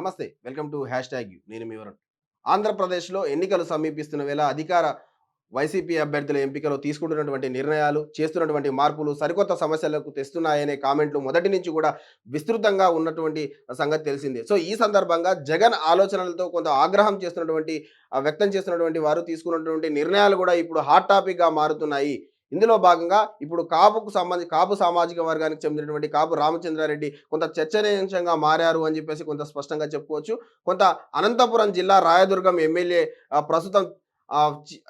నమస్తే welcome to hashtag you. నేను మీ వరుణ్. ఆంధ్రప్రదేశ్లో ఎన్నికలు సమీపిస్తున్న వేళ అధికార వైసీపీ అభ్యర్థుల ఎంపికలో తీసుకుంటున్నటువంటి నిర్ణయాలు చేస్తున్నటువంటి మార్పులు సరికొత్త సమస్యలకు తెస్తున్నాయనే కామెంట్లు మొదటి నుంచి కూడా విస్తృతంగా ఉన్నటువంటి సంగతి తెలిసిందే. సో ఈ సందర్భంగా జగన్ ఆలోచనలతో కొంత ఆగ్రహం చేస్తున్నటువంటి వ్యక్తం చేస్తున్నటువంటి వారు తీసుకున్నటువంటి నిర్ణయాలు కూడా ఇప్పుడు హాట్ టాపిక్గా మారుతున్నాయి. ఇందులో భాగంగా ఇప్పుడు కాపుకు సంబంధించి కాపు సామాజిక వర్గానికి చెందినటువంటి కాపు రామచంద్రారెడ్డి కొంత చర్చనీయాంశంగా మారారు అని చెప్పేసి కొంత స్పష్టంగా చెప్పుకోవచ్చు. కొంత అనంతపురం జిల్లా రాయదుర్గం ఎమ్మెల్యే ప్రస్తుతం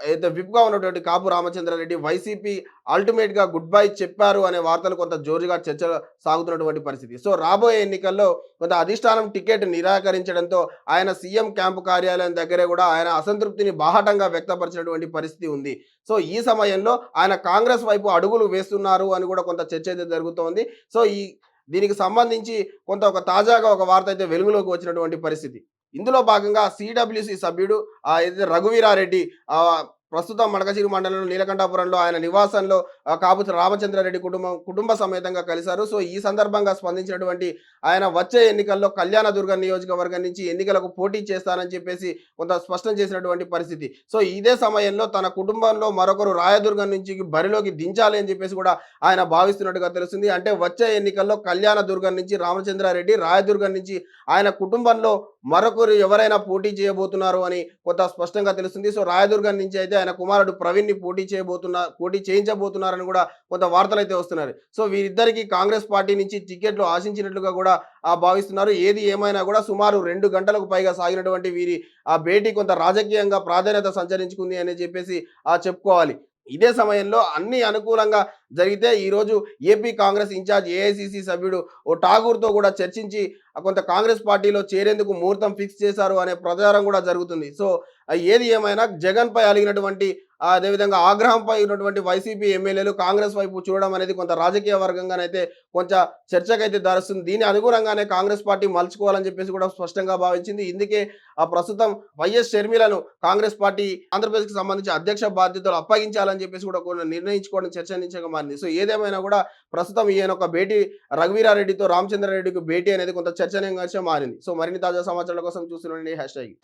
అయితే విప్గా ఉన్నటువంటి కాపు రామచంద్రారెడ్డి వైసీపీ అల్టిమేట్గా గుడ్ బై చెప్పారు అనే వార్తలు కొంత జోరుగా చర్చ సాగుతున్నటువంటి పరిస్థితి. సో రాబోయే ఎన్నికల్లో కొంత అధిష్టానం టికెట్ నిరాకరించడంతో ఆయన సీఎం క్యాంపు కార్యాలయం దగ్గరే కూడా ఆయన అసంతృప్తిని బాహటంగా వ్యక్తపరిచినటువంటి పరిస్థితి ఉంది. సో ఈ సమయంలో ఆయన కాంగ్రెస్ వైపు అడుగులు వేస్తున్నారు అని కూడా కొంత చర్చ అయితే జరుగుతోంది. సో ఈ దీనికి సంబంధించి కొంత ఒక తాజాగా ఒక వార్త అయితే వెలుగులోకి వచ్చినటువంటి పరిస్థితి. ఇందులో భాగంగా సిడబ్ల్యూసి సభ్యుడు ఆ, ఏదైతే రఘువీరారెడ్డి ఆ, ప్రస్తుతం మడకచిరి మండలంలో నీలకంఠాపురంలో ఆయన నివాసంలో ఆ, కాపుతి రామచంద్రారెడ్డి కుటుంబం కుటుంబ సమేతంగా కలిశారు. సో ఈ సందర్భంగా స్పందించినటువంటి ఆయన వచ్చే ఎన్నికల్లో కళ్యాణదుర్గ నియోజకవర్గం నుంచి ఎన్నికలకు పోటీ చేస్తానని చెప్పేసి కొంత స్పష్టం చేసినటువంటి పరిస్థితి. సో ఇదే సమయంలో తన కుటుంబంలో మరొకరు రాయదుర్గం నుంచి బరిలోకి దించాలి అని చెప్పేసి కూడా ఆయన భావిస్తున్నట్టుగా తెలుస్తుంది. అంటే వచ్చే ఎన్నికల్లో కళ్యాణదుర్గం నుంచి రామచంద్రారెడ్డి రాయదుర్గం నుంచి ఆయన కుటుంబంలో మరొకరు ఎవరైనా పోటీ చేయబోతున్నారు అని కొంత స్పష్టంగా తెలుస్తుంది. సో రాయదుర్గం నుంచి అయితే ఆయన కుమారుడు ప్రవీణ్ని పోటీ చేయబోతున్నా పోటీ చేయించబోతున్నారని కూడా కొంత వార్తలు అయితే వస్తున్నారు. సో వీరిద్దరికీ కాంగ్రెస్ పార్టీ నుంచి టికెట్లు ఆశించినట్లుగా కూడా ఆ భావిస్తున్నారు. ఏది ఏమైనా కూడా సుమారు రెండు గంటలకు పైగా సాగినటువంటి వీరి ఆ భేటీ కొంత రాజకీయంగా ప్రాధాన్యత సంచరించుకుంది అని చెప్పేసి ఆ చెప్పుకోవాలి. ఇదే సమయంలో అన్ని అనుకూలంగా జరిగితే ఈరోజు ఏపీ కాంగ్రెస్ ఇన్ఛార్జ్ ఏఐసిసి సభ్యుడు ఓ ఠాగూర్తో కూడా చర్చించి కొంత కాంగ్రెస్ పార్టీలో చేరేందుకు ముహూర్తం ఫిక్స్ చేశారు అనే ప్రచారం కూడా జరుగుతుంది. సో ఏది ఏమైనా జగన్పై అలిగినటువంటి అదేవిధంగా ఆగ్రహంపై ఉన్నటువంటి వైసీపీ ఎమ్మెల్యేలు కాంగ్రెస్ వైపు చూడడం అనేది కొంత రాజకీయ వర్గంగానైతే కొంచెం చర్చకైతే దారుస్తుంది. దీని అనుగుణంగానే కాంగ్రెస్ పార్టీ మలుచుకోవాలని చెప్పేసి కూడా స్పష్టంగా భావించింది. ఇందుకే ఆ ప్రస్తుతం వైఎస్ షర్మిలను కాంగ్రెస్ పార్టీ ఆంధ్రప్రదేశ్కి సంబంధించి అధ్యక్ష బాధ్యతలు అప్పగించాలని చెప్పేసి కూడా కొన్ని నిర్ణయించుకోవడం చర్చనీయంగా మారింది. సో ఏదేమైనా కూడా ప్రస్తుతం ఈయన ఒక భేటీ రఘువీరారెడ్డితో రామచంద్రారెడ్డికి భేటీ అనేది కొంత చర్చనీయంగా మారింది. సో మరిన్ని తాజా సమాచారాల కోసం చూస్తుండండి హ్యాష్ ట్యాగ్.